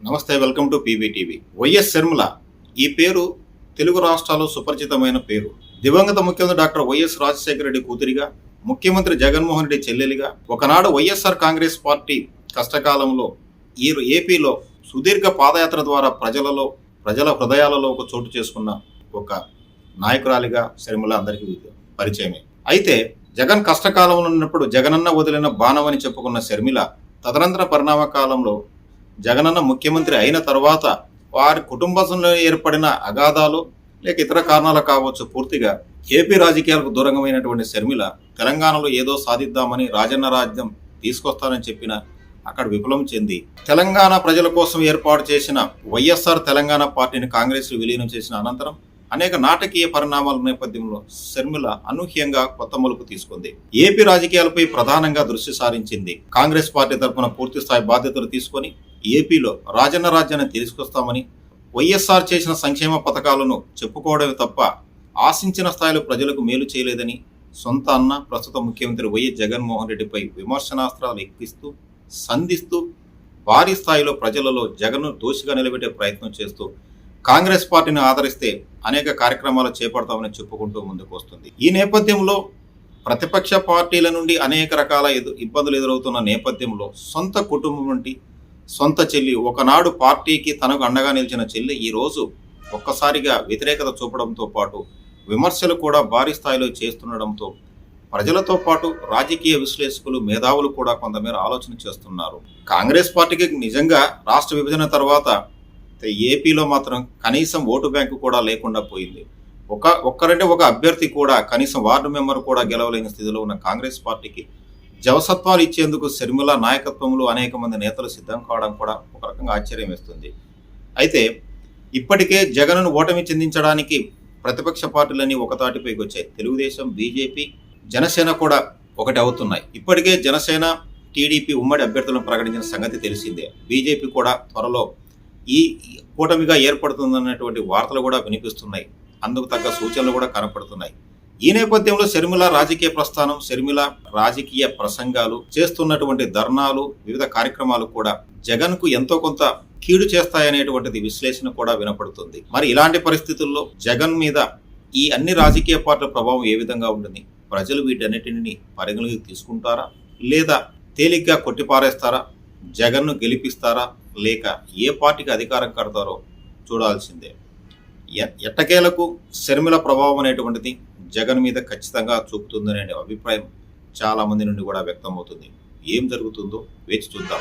నమస్తే welcome to PBTV YS Sharmila ఈ పేరు తెలుగు రాష్ట్రాల్లో సుపరిచితమైన పేరు. దివంగత ముఖ్యమంత్రి డాక్టర్ వైఎస్ రాజశేఖర రెడ్డి కూతురిగా ముఖ్యమంత్రి జగన్మోహన్ రెడ్డి చెల్లెలిగా ఒకనాడు వైఎస్ఆర్ కాంగ్రెస్ పార్టీ కష్టకాలంలో ఈ ఏపీలో సుదీర్ఘ పాదయాత్ర ద్వారా ప్రజలలో ప్రజల హృదయాలలో ఒక చోటు చేసుకున్న ఒక నాయకురాలిగా శర్మిల అందరికీ పరిచయమే. అయితే జగన్ కష్టకాలంలో ఉన్నప్పుడు జగనన్న వదిలిన బాణం అని చెప్పుకున్న శర్మిల తదనంతర పరిణామ కాలంలో జగనన్న ముఖ్యమంత్రి అయిన తర్వాత వారి కుటుంబంలో ఏర్పడిన అగాధాలు లేక ఇతర కారణాలు కావచ్చు పూర్తిగా ఏపీ రాజకీయాలకు దూరంగమైనటువంటి శర్మిల తెలంగాణలో ఏదో సాధిద్దామని రాజన్న రాజ్యం తీసుకొస్తానని చెప్పిన అక్కడ విఫలం చెంది తెలంగాణ ప్రజల కోసం ఏర్పాటు చేసిన వైఎస్ఆర్ తెలంగాణ పార్టీని కాంగ్రెస్ విలీనం చేసిన అనంతరం అనేక నాటకీయ పరిణామాల నేపథ్యంలో శర్మిల అనూహ్యంగా కొత్త మలుపు తీసుకుంది. ఏపీ రాజకీయాలపై ప్రధానంగా దృష్టి సారించింది. కాంగ్రెస్ పార్టీ తరఫున పూర్తి స్థాయి బాధ్యతలు తీసుకొని ఏపీలో రాజన్న రాజ్యాన్ని తీసుకొస్తామని వైఎస్ఆర్ చేసిన సంక్షేమ పథకాలను చెప్పుకోవడమే తప్ప ఆశించిన స్థాయిలో ప్రజలకు మేలు చేయలేదని సొంత అన్న ప్రస్తుత ముఖ్యమంత్రి వైఎస్ జగన్మోహన్ రెడ్డిపై విమర్శనాస్త్రాలు ఎక్కిస్తూ సంధిస్తూ భారీ స్థాయిలో ప్రజలలో జగన్ను దోషిగా నిలబెట్టే ప్రయత్నం చేస్తూ కాంగ్రెస్ పార్టీని ఆదరిస్తే అనేక కార్యక్రమాలు చేపడతామని చెప్పుకుంటూ ముందుకు వస్తుంది ఈ నేపథ్యంలో ప్రతిపక్ష పార్టీల నుండి అనేక రకాల ఇబ్బందులు ఎదురవుతున్న నేపథ్యంలో సొంత కుటుంబం నుండి సొంత చెల్లి ఒకనాడు పార్టీకి తనకు అండగా నిలిచిన చెల్లి ఈ రోజు ఒక్కసారిగా వ్యతిరేకత చూపడంతో పాటు విమర్శలు కూడా భారీ స్థాయిలో చేస్తుండడంతో ప్రజలతో పాటు రాజకీయ విశ్లేషకులు మేధావులు కూడా కొంతమేర ఆలోచన చేస్తున్నారు. కాంగ్రెస్ పార్టీకి నిజంగా రాష్ట్ర విభజన తర్వాత ఏపీలో మాత్రం కనీసం ఓటు బ్యాంకు కూడా లేకుండా పోయింది. ఒక ఒక్కరంటే ఒక అభ్యర్థి కూడా కనీసం వార్డు మెంబర్ కూడా గెలవలేని స్థితిలో ఉన్న కాంగ్రెస్ పార్టీకి జవసత్వాలు ఇచ్చేందుకు శర్మిల నాయకత్వంలో అనేక మంది నేతలు సిద్ధం కావడం కూడా ఒక రకంగా ఆశ్చర్యం వేస్తుంది. అయితే ఇప్పటికే జగన్ను ఓటమి చెందించడానికి ప్రతిపక్ష పార్టీలన్నీ ఒకతాటిపైకి వచ్చాయి. తెలుగుదేశం బీజేపీ జనసేన కూడా ఒకటి అవుతున్నాయి. ఇప్పటికే జనసేన టీడీపీ ఉమ్మడి అభ్యర్థులను ప్రకటించిన సంగతి తెలిసిందే. బీజేపీ కూడా త్వరలో ఈ కూటమిగా ఏర్పడుతుందన్నటువంటి వార్తలు కూడా వినిపిస్తున్నాయి. అందుకు తగ్గ సూచనలు కూడా కనపడుతున్నాయి. ఈ నేపథ్యంలో శర్మిల రాజకీయ ప్రస్థానం శర్మిల రాజకీయ ప్రసంగాలు చేస్తున్నటువంటి ధర్నాలు వివిధ కార్యక్రమాలు కూడా జగన్కు ఎంతో కొంత కీడు చేస్తాయనేటువంటిది విశ్లేషణ కూడా వినపడుతుంది. మరి ఇలాంటి పరిస్థితుల్లో జగన్ మీద ఈ అన్ని రాజకీయ పార్టీల ప్రభావం ఏ విధంగా ఉంటుంది? ప్రజలు వీటన్నిటిని పరిగణలోకి తీసుకుంటారా? లేదా తేలిగ్గా కొట్టిపారేస్తారా? జగన్ను గెలిపిస్తారా? లేక ఏ పార్టీకి అధికారం కడతారో చూడాల్సిందే. ఎ- ఎట్టకేలకు శర్మిల ప్రభావం అనేటువంటిది జగన్ మీద ఖచ్చితంగా చూపుతుందనే అభిప్రాయం చాలా మంది నుండి కూడా వ్యక్తం అవుతుంది ఏం జరుగుతుందో వేచి చూద్దాం.